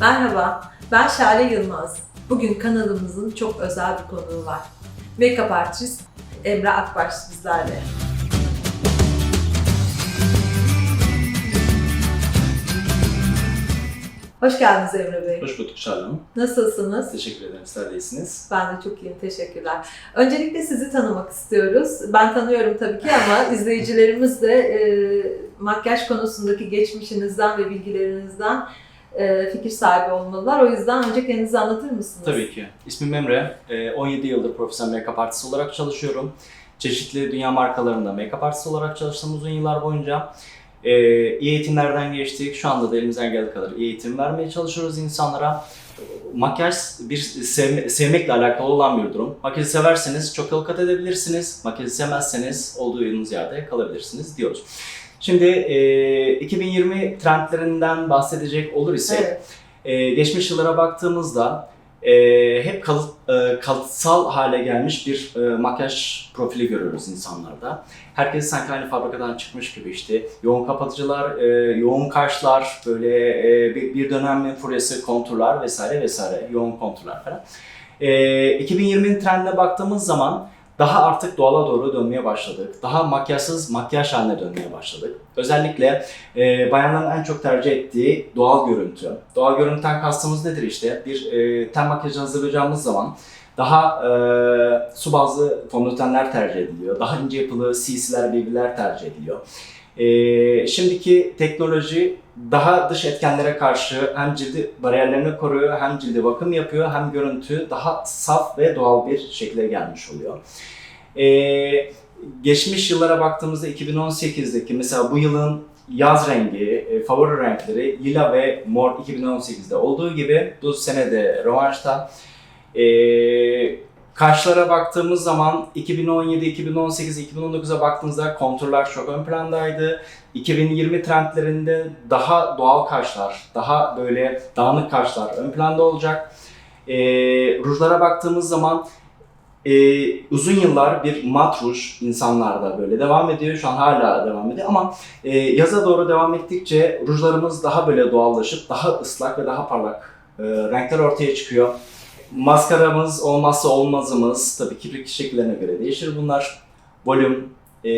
Merhaba, ben Şale Yılmaz. Bugün kanalımızın çok özel bir konuğu var. Make-up artist Emre Akbaş bizlerle. Hoş geldiniz Emre Bey. Hoş bulduk Hanım. Nasılsınız? Teşekkür ederim. Sizler de iyisiniz. Ben de çok iyiyim, teşekkürler. Öncelikle sizi tanımak istiyoruz. Ben tanıyorum tabii ki ama izleyicilerimiz de e, makyaj konusundaki geçmişinizden ve bilgilerinizden e, fikir sahibi olmalılar. O yüzden önce kendinizi anlatır mısınız? Tabii ki. İsmim Emre. Ee, 17 yıldır profesyonel make-up artist olarak çalışıyorum. Çeşitli dünya markalarında make-up artist olarak çalıştım uzun yıllar boyunca. İyi eğitimlerden geçtik. Şu anda da elimizden geldiği kadar iyi eğitim vermeye çalışıyoruz insanlara. Makyaj bir sevme- sevmekle alakalı olan bir durum. Makyajı severseniz çok yol kat edebilirsiniz. Makyajı sevmezseniz olduğu yeriniz yerde kalabilirsiniz diyoruz. Şimdi e, 2020 trendlerinden bahsedecek olur ise Evet. Ee, geçmiş yıllara baktığımızda e, hep kalıt, e, kalıtsal hale gelmiş bir e, makyaj profili görüyoruz insanlarda. Herkes sanki aynı fabrikadan çıkmış gibi işte yoğun kapatıcılar, e, yoğun kaşlar, böyle e, bir, bir dönemin furyası konturlar vesaire vesaire, yoğun konturlar falan. E, 2020'nin trendine baktığımız zaman daha artık doğala doğru dönmeye başladık. Daha makyajsız makyaj haline dönmeye başladık. Özellikle e, bayanların en çok tercih ettiği doğal görüntü. Doğal görüntüden kastımız nedir işte? Bir e, ten makyajı hazırlayacağımız zaman daha e, su bazlı fondötenler tercih ediliyor. Daha ince yapılı CC'ler, BB'ler tercih ediliyor. E, şimdiki teknoloji daha dış etkenlere karşı hem cildi bariyerlerini koruyor, hem cilde bakım yapıyor, hem görüntü daha saf ve doğal bir şekilde gelmiş oluyor. E, geçmiş yıllara baktığımızda 2018'deki mesela bu yılın yaz rengi, e, favori renkleri lila ve mor 2018'de olduğu gibi bu sene de rövanşta. E, kaşlara baktığımız zaman 2017, 2018, 2019'a baktığımızda konturlar çok ön plandaydı. 2020 trendlerinde daha doğal kaşlar, daha böyle dağınık kaşlar ön planda olacak. E, rujlara baktığımız zaman ee, uzun yıllar bir mat ruj insanlarda böyle devam ediyor. Şu an hala devam ediyor ama e, yaza doğru devam ettikçe rujlarımız daha böyle doğallaşıp daha ıslak ve daha parlak e, renkler ortaya çıkıyor. Maskaramız olmazsa olmazımız tabii kibrit şekillerine göre değişir bunlar. Volüm, e,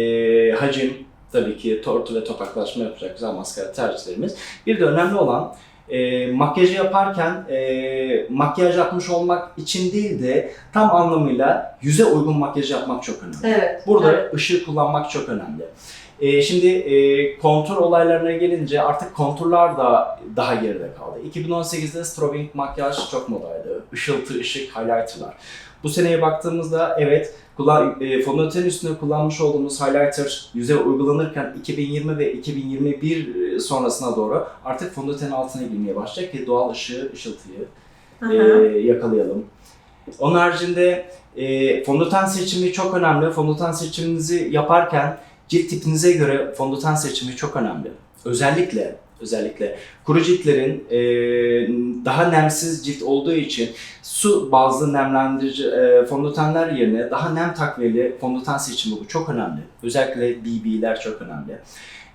hacim, tabii ki tortu ve topaklaşma yapacak güzel maskara tercihlerimiz. Bir de önemli olan e, makyajı yaparken e, makyaj yapmış olmak için değil de tam anlamıyla yüze uygun makyaj yapmak çok önemli. Evet. Burada evet. ışığı kullanmak çok önemli. E, şimdi e, kontur olaylarına gelince artık konturlar da daha geride kaldı. 2018'de strobing makyaj çok modaydı. Işıltı, ışık, highlighterlar. Bu seneye baktığımızda evet kullan, e, fondöten üstüne kullanmış olduğumuz highlighter yüze uygulanırken 2020 ve 2021 sonrasına doğru artık fondöten altına girmeye başlayacak ki doğal ışığı, ışıltıyı e, yakalayalım. Onun haricinde e, fondöten seçimi çok önemli. Fondöten seçiminizi yaparken cilt tipinize göre fondöten seçimi çok önemli. Özellikle özellikle kuru ciltlerin e, daha nemsiz cilt olduğu için su bazlı nemlendirici e, fondötenler yerine daha nem takviyeli fondöten seçimi bu çok önemli. Özellikle BB'ler çok önemli.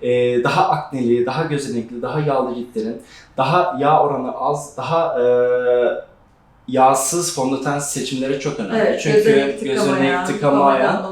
E, daha akneli, daha gözenekli, daha yağlı ciltlerin daha yağ oranı az, daha e, yağsız fondöten seçimleri çok önemli. Evet, Çünkü gözenek tıkamayan.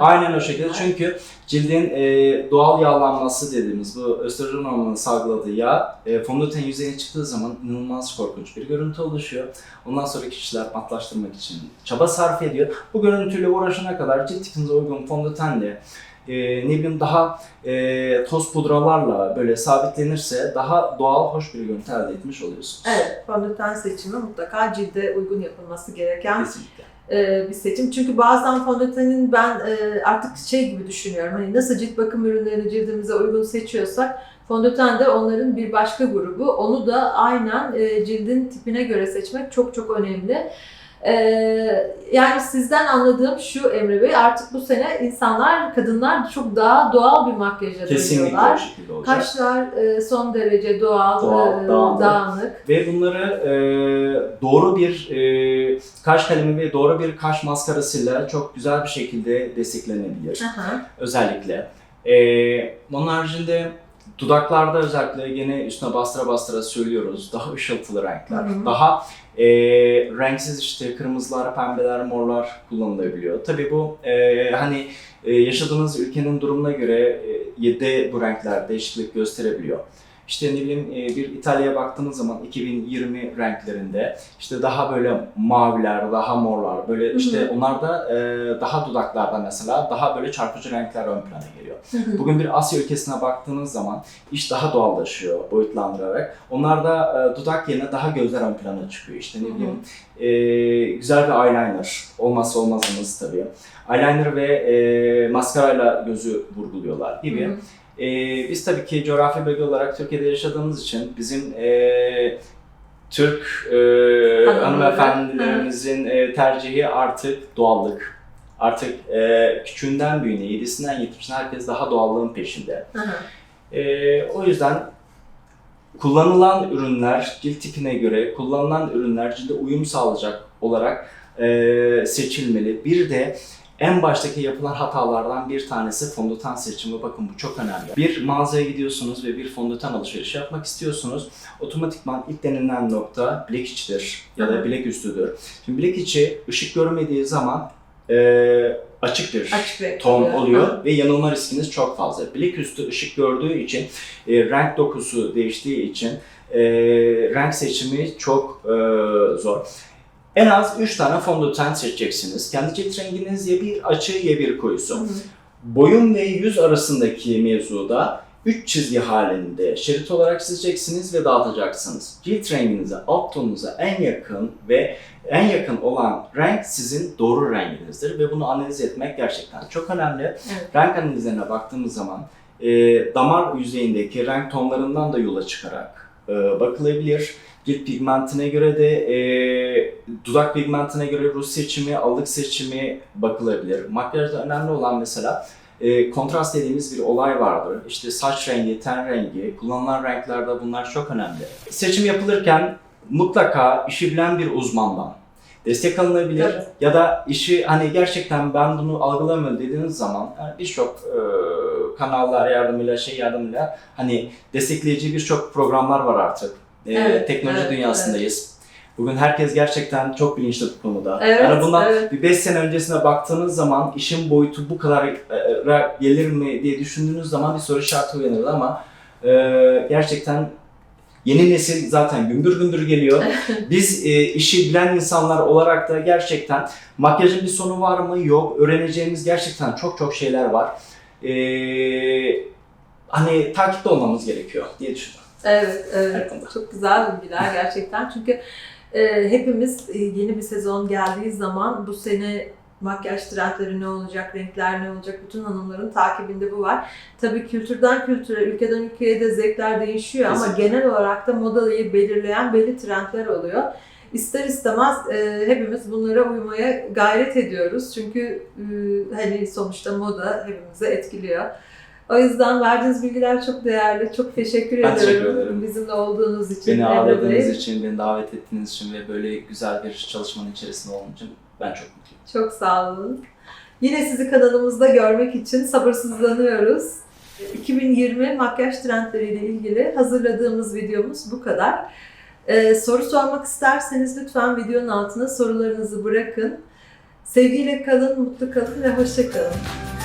Aynen o şekilde. Çünkü cildin e, doğal yağlanması dediğimiz bu östrojen hormonunun salgıladığı yağ e, fondöten yüzeyine çıktığı zaman inanılmaz korkunç bir görüntü oluşuyor. Ondan sonra kişiler matlaştırmak için çaba sarf ediyor. Bu görüntüyle uğraşana kadar cilt tipinize uygun fondötenle e, ne bileyim daha e, toz pudralarla böyle sabitlenirse daha doğal hoş bir görüntü elde etmiş oluyorsunuz. Evet, fondöten seçimi mutlaka cilde uygun yapılması gereken Kesinlikle. e, bir seçim. Çünkü bazen fondötenin ben e, artık şey gibi düşünüyorum. Hani nasıl cilt bakım ürünlerini cildimize uygun seçiyorsak fondöten de onların bir başka grubu. Onu da aynen e, cildin tipine göre seçmek çok çok önemli. E, yani sizden anladığım şu Emre Bey artık bu sene insanlar, kadınlar çok daha doğal bir makyaja Kesinlikle o dönüyorlar. şekilde olacak. Kaşlar e, son derece doğal, Doğal, e, dağınık. dağınık. Ve bunları e, doğru bir e, kaş kalemi ve doğru bir kaş maskarasıyla çok güzel bir şekilde desteklenebilir. Aha. Özellikle. E, onun haricinde Dudaklarda özellikle gene üstüne bastıra bastıra söylüyoruz. Daha ışıltılı renkler. Hı hı. Daha e, renksiz işte kırmızılar, pembeler, morlar kullanılabiliyor. Tabii bu e, hani e, yaşadığınız ülkenin durumuna göre e, de bu renkler değişiklik gösterebiliyor. İşte ne bileyim e, bir İtalya'ya baktığınız zaman 2020 renklerinde işte daha böyle maviler, daha morlar böyle işte onlar da e, daha dudaklarda mesela daha böyle çarpıcı renkler ön plana geliyor. Bugün bir Asya ülkesine baktığınız zaman iş daha doğallaşıyor boyutlandırarak. Onlar da e, dudak yerine daha gözler ön plana çıkıyor. İşte ne bileyim e, güzel bir eyeliner olmazsa olmazımız tabii. Eyeliner ve e, maskarayla gözü vurguluyorlar gibi. Hı hı. E, biz tabii ki coğrafi bölge olarak Türkiye'de yaşadığımız için bizim e, Türk e, hanımefendilerimizin e, tercihi artık doğallık. Artık e, küçüğünden büyüğüne, yedisinden yetmişine herkes daha doğallığın peşinde. E, o yüzden kullanılan ürünler cilt tipine göre kullanılan ürünler cilde uyum sağlayacak olarak e, seçilmeli. Bir de en baştaki yapılan hatalardan bir tanesi fondöten seçimi. Bakın bu çok önemli. Bir mağazaya gidiyorsunuz ve bir fondöten alışverişi yapmak istiyorsunuz. Otomatikman ilk denilen nokta bilek içidir ya da bilek üstüdür. Şimdi bilek içi ışık görmediği zaman e, açık bir Açık ton oluyor. oluyor ve yanılma riskiniz çok fazla. Bilek üstü ışık gördüğü için, e, renk dokusu değiştiği için e, renk seçimi çok e, zor. En az 3 tane fondöten seçeceksiniz. Kendi cilt renginiz ya bir açı ya bir Hı koyusu. hı. Boyun ve yüz arasındaki mevzuda 3 çizgi halinde şerit olarak çizeceksiniz ve dağıtacaksınız. Cilt renginize, alt tonunuza en yakın ve en yakın olan renk sizin doğru renginizdir ve bunu analiz etmek gerçekten çok önemli. Evet. Renk analizlerine baktığımız zaman e, damar yüzeyindeki renk tonlarından da yola çıkarak e, bakılabilir. Cilt pigmentine göre de e, dudak pigmentine göre ruj seçimi, allık seçimi bakılabilir. Makyajda önemli olan mesela e, kontrast dediğimiz bir olay vardır. İşte saç rengi, ten rengi, kullanılan renklerde bunlar çok önemli. Seçim yapılırken mutlaka işi bilen bir uzmandan destek alınabilir Evet. ya da işi hani gerçekten ben bunu algılamıyorum dediğiniz zaman yani birçok e, kanallar yardımıyla şey yardımıyla hani destekleyici birçok programlar var artık. E, Evet, teknoloji evet, dünyasındayız. Bugün herkes gerçekten çok bilinçli bu konuda. Evet, yani bundan evet. bir 5 sene öncesine baktığınız zaman işin boyutu bu kadar e, gelir mi diye düşündüğünüz zaman bir soru işareti uyanırdı ama e, gerçekten yeni nesil zaten gümbür gümbür geliyor. Biz e, işi bilen insanlar olarak da gerçekten makyajın bir sonu var mı? Yok. Öğreneceğimiz gerçekten çok çok şeyler var. E, hani takipte olmamız gerekiyor diye düşünüyorum. Evet, evet. Çok güzel bilgiler gerçekten. Çünkü e, hepimiz e, yeni bir sezon geldiği zaman bu sene makyaj trendleri ne olacak, renkler ne olacak, bütün hanımların takibinde bu var. Tabii kültürden kültüre, ülkeden ülkeye de zevkler değişiyor ama Kesinlikle. genel olarak da modayı belirleyen belli trendler oluyor. İster istemez e, hepimiz bunlara uymaya gayret ediyoruz. Çünkü e, hani sonuçta moda hepimizi etkiliyor. O yüzden verdiğiniz bilgiler çok değerli. Çok teşekkür Ben teşekkür ediyorum ederim. bizimle olduğunuz için. Beni ağırladığınız için, beni davet ettiğiniz için ve böyle güzel bir çalışmanın içerisinde olduğum için ben çok mutluyum. Çok sağ olun. Yine sizi kanalımızda görmek için sabırsızlanıyoruz. 2020 makyaj trendleriyle ilgili hazırladığımız videomuz bu kadar. Ee, soru sormak isterseniz lütfen videonun altına sorularınızı bırakın. Sevgiyle kalın, mutlu kalın ve hoşça kalın.